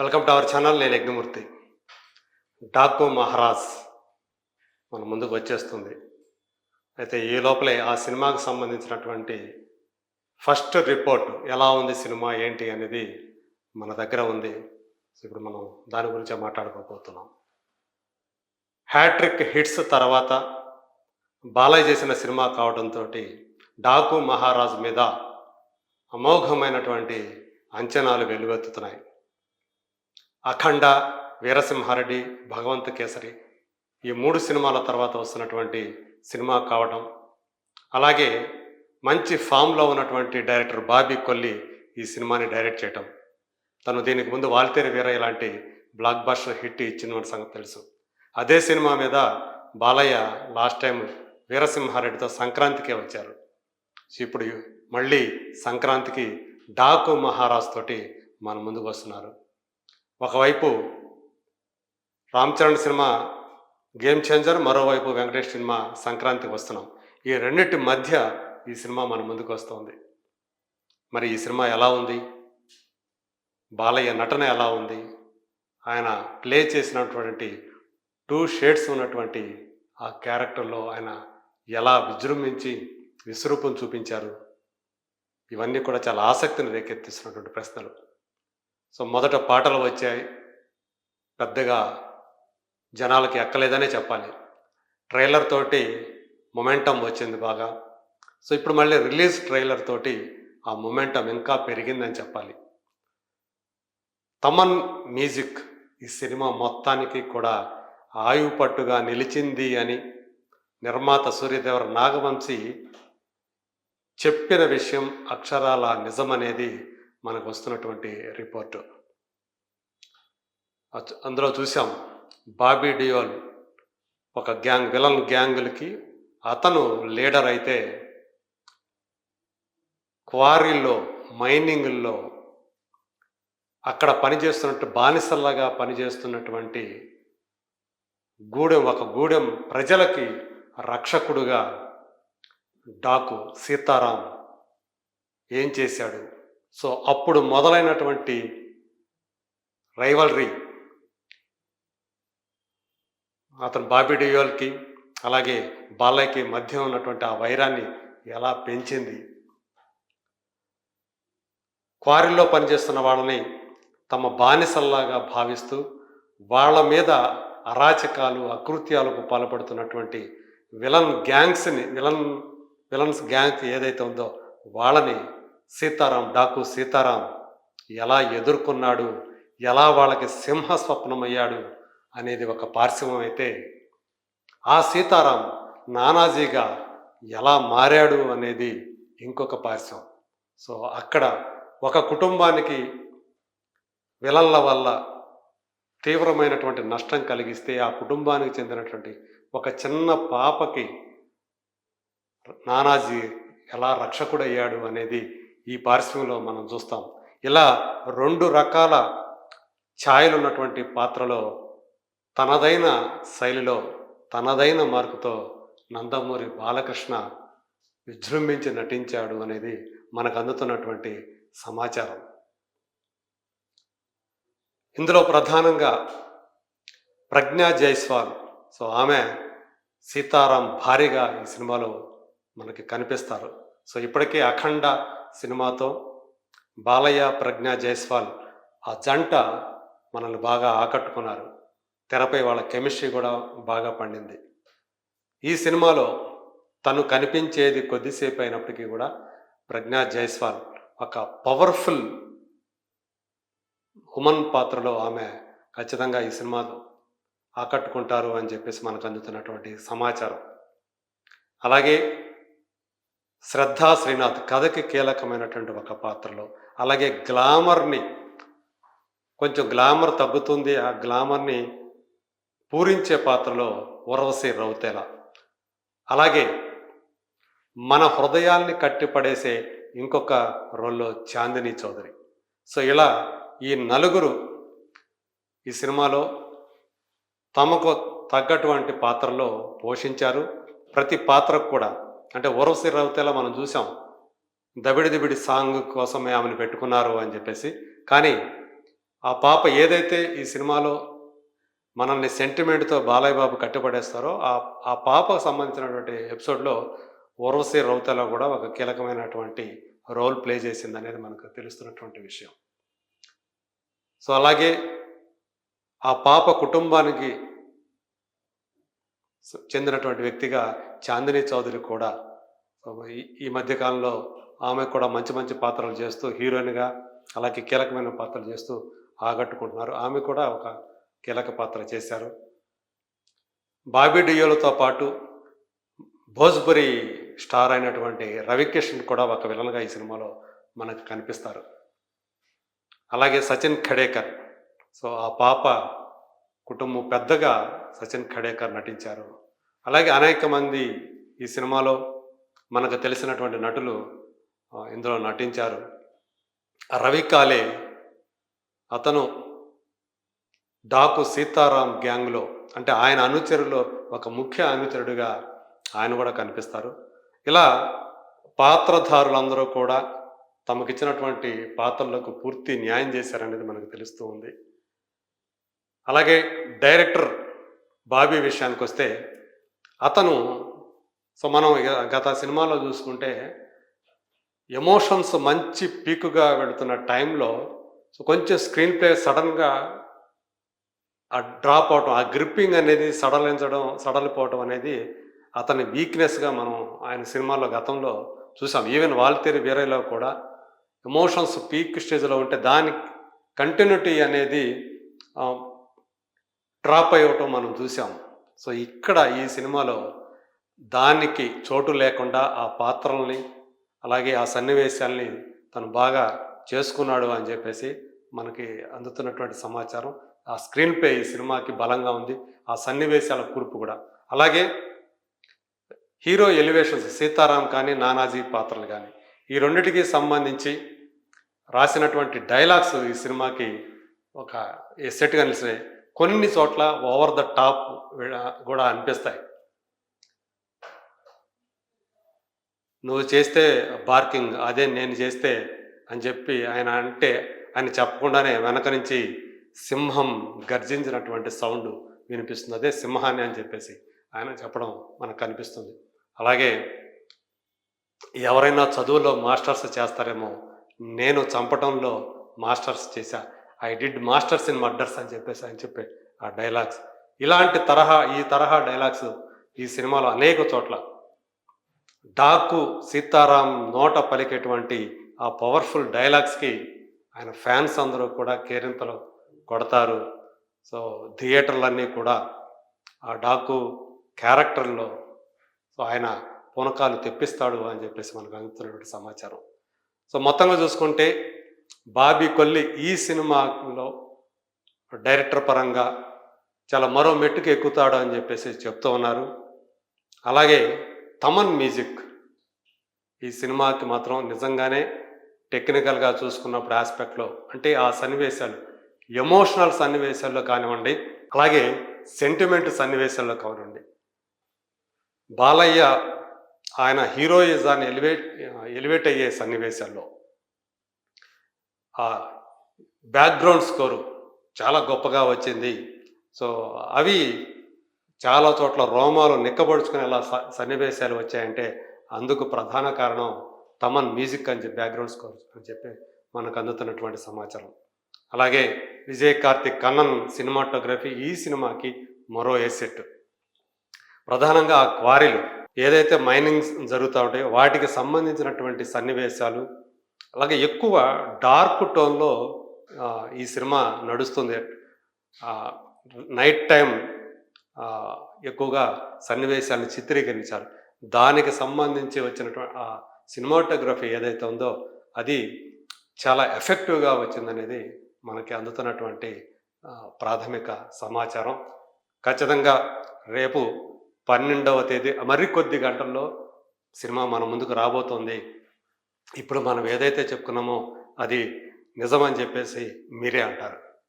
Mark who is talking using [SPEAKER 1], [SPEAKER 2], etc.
[SPEAKER 1] Welcome to our channel నేను యజ్ఞమూర్తి. డాకో మహారాజ్ మన ముందుకు వచ్చేస్తుంది. అయితే ఈ లోపలే ఆ సినిమాకు సంబంధించినటువంటి ఫస్ట్ రిపోర్ట్ ఎలా ఉంది సినిమా ఏంటి అనేది మన దగ్గర ఉంది. ఇప్పుడు మనం దాని గురించే మాట్లాడుకోబోతున్నాం. హ్యాట్రిక్ హిట్స్ తర్వాత బాలయ్య చేసిన సినిమా కావడంతో డాకు మహారాజ్ మీద అమోఘమైనటువంటి అంచనాలు వెలువెత్తుతున్నాయి. అఖండ వీరసింహారెడ్డి భగవంత్ కేసరి ఈ మూడు సినిమాల తర్వాత వస్తున్నటువంటి సినిమా కావడం అలాగే మంచి ఫామ్లో ఉన్నటువంటి డైరెక్టర్ బాబీ కొల్లి ఈ సినిమాని డైరెక్ట్ చేయటం. తను దీనికి ముందు వాల్తేరి వీర ఇలాంటి బ్లాక్ బస్టర్ హిట్ ఇచ్చిన సంగతి తెలుసు. అదే సినిమా మీద బాలయ్య లాస్ట్ టైం వీరసింహారెడ్డితో సంక్రాంతికే వచ్చారు. ఇప్పుడు మళ్ళీ సంక్రాంతికి డాకు మహారాజ్ తోటి మన ముందుకు వస్తున్నారు. ఒకవైపు Ram Charan cinema game changer మరోవైపు వెంకటేష్ సినిమా సంక్రాంతికి వస్తున్నాం. ఈ రెండింటి మధ్య ఈ సినిమా మన ముందుకు వస్తుంది. మరి ఈ సినిమా ఎలా ఉంది? బాలయ్య నటన ఎలా ఉంది? ఆయన ప్లే చేసినటువంటి టూ షేడ్స్ ఉన్నటువంటి ఆ క్యారెక్టర్లో ఆయన ఎలా విజృంభించి విశ్వరూపం చూపించారు? ఇవన్నీ కూడా చాలా ఆసక్తిని రేకెత్తిస్తున్నటువంటి ప్రశ్నలు. సో మొదట పాటలు వచ్చాయి. పెద్దగా జనాలకి ఎక్కలేదనే చెప్పాలి. ట్రైలర్ తోటి మొమెంటం వచ్చింది బాగా. సో ఇప్పుడు మళ్ళీ రిలీజ్ ట్రైలర్ తోటి ఆ మొమెంటం ఇంకా పెరిగిందని చెప్పాలి. తమన్ మ్యూజిక్ ఈ సినిమా మొత్తానికి కూడా ఆయువు పట్టుగా నిలిచింది అని నిర్మాత సూర్యదేవర నాగవంశీ చెప్పిన విషయం అక్షరాల నిజమనేది మనకు వస్తున్నటువంటి రిపోర్టు అందులో చూసాం బాబీ డియోల్ ఒక గ్యాంగ్ విలన్ గ్యాంగులకి అతను లీడర్ అయితే క్వారీల్లో మైనింగ్లో అక్కడ పనిచేస్తున్నట్టు బానిసల్లాగా పనిచేస్తున్నటువంటి గూడెం ఒక గూడెం ప్రజలకి రక్షకుడుగా డాకు సీతారాం ఏం చేశాడు? సో అప్పుడు మొదలైనటువంటి రైవల్రీ అతను బాబీ డియోల్కి అలాగే బాలయ్యకి మధ్య ఉన్నటువంటి ఆ వైరాన్ని ఎలా పెంచింది? క్వారీలో పనిచేస్తున్న వాళ్ళని తమ బానిసల్లాగా భావిస్తూ వాళ్ళ మీద అరాచకాలు అకృత్యాలకు పాల్పడుతున్నటువంటి విలన్ గ్యాంగ్స్ని విలన్ విలన్స్ గ్యాంగ్ ఏదైతే ఉందో వాళ్ళని సీతారాం డాకు సీతారాం ఎలా ఎదుర్కొన్నాడు ఎలా వాళ్ళకి సింహ స్వప్నమయ్యాడు అనేది ఒక పార్శ్వం అయితే ఆ సీతారాం నానాజీగా ఎలా మారాడు అనేది ఇంకొక పార్శ్వం. సో అక్కడ ఒక కుటుంబానికి విలల్ల వల్ల తీవ్రమైనటువంటి నష్టం కలిగిస్తే ఆ కుటుంబానికి చెందినటువంటి ఒక చిన్న పాపకి నానాజీ ఎలా రక్షకుడయ్యాడు అనేది ఈ పార్శ్వంలో మనం చూస్తాం. ఇలా రెండు రకాల ఛాయలు ఉన్నటువంటి పాత్రలో తనదైన శైలిలో తనదైన మార్కుతో నందమూరి బాలకృష్ణ విజృంభించి నటించాడు అనేది మనకు అందుతున్నటువంటి సమాచారం. ఇందులో ప్రధానంగా ప్రజ్ఞా జైస్వాల్. సో ఆమె సీతారాం భారీగా ఈ సినిమాలో మనకి కనిపిస్తారు. సో ఇప్పటికే అఖండ సినిమాతో బాలయ్య ప్రజ్ఞా జైస్వాల్ ఆ జంట మనల్ని బాగా ఆకట్టుకున్నారు. తెరపై వాళ్ళ కెమిస్ట్రీ కూడా బాగా పండింది. ఈ సినిమాలో తను కనిపించేది కొద్దిసేపు అయినప్పటికీ కూడా ప్రజ్ఞా జైస్వాల్ ఒక పవర్ఫుల్ ఉమన్ పాత్రలో ఆమె ఖచ్చితంగా ఈ సినిమాలో ఆకట్టుకుంటారు అని చెప్పేసి మనకు అందుతున్నటువంటి సమాచారం. అలాగే శ్రద్ధా శ్రీనాథ్ కథకి కీలకమైనటువంటి ఒక పాత్రలో. అలాగే గ్లామర్ని కొంచెం గ్లామర్ తగ్గుతుంది ఆ గ్లామర్ని పూరించే పాత్రలో ఉర్వశి రౌతేల. అలాగే మన హృదయాల్ని కట్టిపడేసే ఇంకొక రోల్లో చాందిని చౌదరి. సో ఇలా ఈ నలుగురు ఈ సినిమాలో తమకు తగ్గటువంటి పాత్రలో పోషించారు. ప్రతి పాత్రకు కూడా అంటే ఉరవసి రవితేలా మనం చూసాం. దబిడి దిబిడి సాంగ్ కోసమే ఆమెను పెట్టుకున్నారు అని చెప్పేసి. కానీ ఆ పాప ఏదైతే ఈ సినిమాలో మనల్ని సెంటిమెంట్తో బాలయ్య బాబు కట్టుబడేస్తారో ఆ ఆ పాపకు సంబంధించినటువంటి ఎపిసోడ్లో ఊర్వశి రౌతలో కూడా ఒక కీలకమైనటువంటి రోల్ ప్లే చేసింది అనేది మనకు తెలుస్తున్నటువంటి విషయం. సో అలాగే ఆ పాప కుటుంబానికి చెందినటువంటి వ్యక్తిగా చాందిని చౌదరి కూడా ఈ- ఈ మధ్యకాలంలో ఆమె కూడా మంచి మంచి పాత్రలు చేస్తూ హీరోయిన్గా అలాగే కీలకమైన పాత్రలు చేస్తూ ఆగట్టుకుంటున్నారు. ఆమె కూడా ఒక కీలక పాత్ర చేశారు. బాబీ డియోలతో పాటు భోజ్పురి స్టార్ అయినటువంటి రవికిషన్ కూడా ఒక విలన్గా ఈ సినిమాలో మనకు కనిపిస్తారు. అలాగే సచిన్ ఖడేకర్ సో ఆ పాప కుటుంబం పెద్దగా సచిన్ ఖడేకర్ నటించారు. అలాగే అనేక మంది ఈ సినిమాలో మనకు తెలిసినటువంటి నటులు ఇందులో నటించారు. రవి కాలే అతను డాకు సీతారాం గ్యాంగ్లో అంటే ఆయన అనుచరులో ఒక ముఖ్య అనుచరుడిగా ఆయన కూడా కనిపిస్తారు. ఇలా పాత్రధారులందరూ కూడా తమకిచ్చినటువంటి పాత్రలకు పూర్తి న్యాయం చేశారనేది మనకు తెలుస్తూ ఉంది. అలాగే డైరెక్టర్ బాబీ విషయానికి వస్తే అతను సో మనం గత సినిమాలో చూసుకుంటే ఎమోషన్స్ మంచి పీకుగా పెడుతున్న టైంలో సో కొంచెం స్క్రీన్ ప్లే సడన్గా ఆ డ్రాప్ అవటం ఆ గ్రిప్పింగ్ అనేది సడలించడం సడలిపోవటం అనేది అతని వీక్నెస్గా మనం ఆయన సినిమాలో గతంలో చూసాం. ఈవెన్ వాల్తేరి వీరయ్యలో కూడా ఎమోషన్స్ పీక్ స్టేజ్లో ఉంటే దాని కంటిన్యూటీ అనేది డ్రాప్ అయ్యటం మనం చూసాం సో ఇక్కడ ఈ సినిమాలో దానికి చోటు లేకుండా ఆ పాత్రల్ని అలాగే ఆ సన్నివేశాల్ని తను బాగా చేసుకున్నాడు అని చెప్పేసి మనకి అందుతున్నటువంటి సమాచారం. ఆ స్క్రీన్ ప్లే ఈ సినిమాకి బలంగా ఉంది. ఆ సన్నివేశాల కూర్పు కూడా. అలాగే హీరో ఎలివేషన్స్ సీతారాం కానీ నానాజీ పాత్రలు కానీ ఈ రెండిటికి సంబంధించి రాసినటువంటి డైలాగ్స్ ఈ సినిమాకి ఒక సెట్గా నిలిచినాయి. కొన్ని చోట్ల ఓవర్ ద టాప్ కూడా అనిపిస్తాయి. నువ్వు చేస్తే బార్కింగ్ అదే నేను చేస్తే అని చెప్పి ఆయన అంటే ఆయన చెప్పకుండానే వెనక నుంచి సింహం గర్జించినటువంటి సౌండ్ వినిపిస్తుంది. అదే సింహాన్ని అని చెప్పేసి ఆయన చెప్పడం మనకు కనిపిస్తుంది. అలాగే ఎవరైనా చదువులో మాస్టర్స్ చేస్తారేమో నేను చంపటంలో మాస్టర్స్ చేశా. I did masters in murders అని చెప్పేసి ఆయన చెప్పే ఆ డైలాగ్స్ ఇలాంటి తరహా ఈ తరహా డైలాగ్స్ ఈ సినిమాలో అనేక చోట్ల డాకు సీతారాం నోట పలికేటువంటి ఆ పవర్ఫుల్ డైలాగ్స్కి ఆయన ఫ్యాన్స్ అందరూ కూడా కేరింతలు కొడతారు. సో థియేటర్లన్నీ కూడా ఆ డాకు క్యారెక్టర్లో సో ఆయన పూనకాలు తెప్పిస్తాడు అని చెప్పేసి మనకు అందుతున్నటువంటి సమాచారం. సో మొత్తంగా చూసుకుంటే బాబీ కొల్లి ఈ సినిమాలో డైరెక్టర్ పరంగా చాలా మరో మెట్టుకు ఎక్కుతాడు అని చెప్పేసి చెప్తూ ఉన్నారు. అలాగే తమన్ మ్యూజిక్ ఈ సినిమాకి మాత్రం నిజంగానే టెక్నికల్గా చూసుకున్నప్పుడు ఆస్పెక్ట్లో అంటే ఆ సన్నివేశాలు ఎమోషనల్ సన్నివేశాల్లో కానివ్వండి అలాగే సెంటిమెంట్ సన్నివేశాల్లో కానివ్వండి. బాలయ్య ఆయన హీరోయిజాన్ని ఎలివేట్ ఎలివేట్ అయ్యే సన్నివేశాల్లో ఆ బ్యాక్గ్రౌండ్ స్కోరు చాలా గొప్పగా వచ్చింది. సో అవి చాలా చోట్ల రోమాలు నిక్కబడుచుకునేలా స- సన్నివేశాలు వచ్చాయంటే అందుకు ప్రధాన కారణం తమన్ మ్యూజిక్ అని చెప్పి బ్యాక్గ్రౌండ్ స్కోర్ అని చెప్పి మనకు అందుతున్నటువంటి సమాచారం. అలాగే విజయ్ కార్తిక్ కన్నన్ సినిమాటోగ్రఫీ ఈ సినిమాకి మరో ఎసెట్ ప్రధానంగా ఆ క్వారీలు ఏదైతే మైనింగ్ జరుగుతూ ఉంటాయో వాటికి సంబంధించినటువంటి సన్నివేశాలు అలాగే ఎక్కువ డార్క్ టోన్లో ఈ సినిమా నడుస్తుంది. నైట్ టైం ఎక్కువగా సన్నివేశాన్ని చిత్రీకరించారు. దానికి సంబంధించి వచ్చినటువంటి ఆ సినిమాటోగ్రఫీ ఏదైతే ఉందో అది చాలా ఎఫెక్టివ్గా వచ్చిందనేది మనకి అందుతున్నటువంటి ప్రాథమిక సమాచారం. ఖచ్చితంగా రేపు పన్నెండవ తేదీ మరికొద్ది గంటల్లో సినిమా మన ముందుకు రాబోతోంది. ఇప్పుడు మనం ఏదైతే చెప్పుకున్నామో అది నిజమని చెప్పేసి మీరే అంటారు.